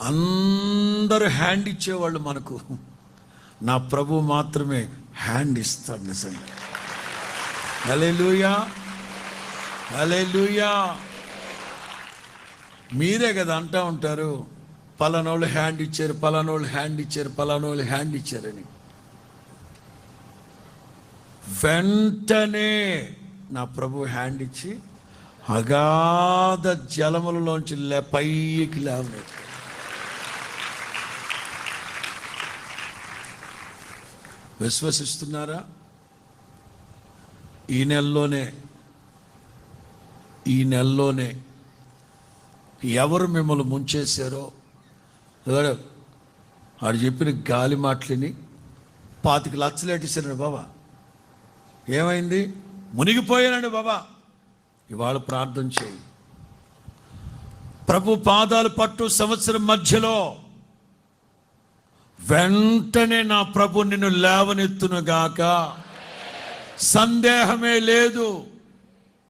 అందరూ హ్యాండ్ ఇచ్చేవాళ్ళు మనకు. నా ప్రభు మాత్రమే హ్యాండ్ ఇస్తాడు నిజంగా. అలే లూయ మీరే కదా అంటా ఉంటారు పలానోళ్ళు హ్యాండ్ ఇచ్చారు పలానోళ్ళు హ్యాండ్ ఇచ్చారు పలానోళ్ళు హ్యాండ్ ఇచ్చారని. వెంటనే నా ప్రభు హ్యాండ్ ఇచ్చి అగాధ జలములలోంచి లే పైకి లేవనెత్తాడు. విశ్వసిస్తున్నారా? ఈ నెలలోనే ఈ నెలలోనే ఎవరు మిమ్మల్ని ముంచేశారో? వాడు ఆడు చెప్పిన గాలి మాటలని పాతిక లచ్చలేటేశారండి బాబా. ఏమైంది? మునిగిపోయానండి బాబా. ఇవాళ ప్రార్థన చేయి. ప్రభు పాదాలు పట్టు సంవత్సరం మధ్యలో వెంటనే నా ప్రభు నిన్ను లేవనెత్తునుగాక సందేహమే లేదు.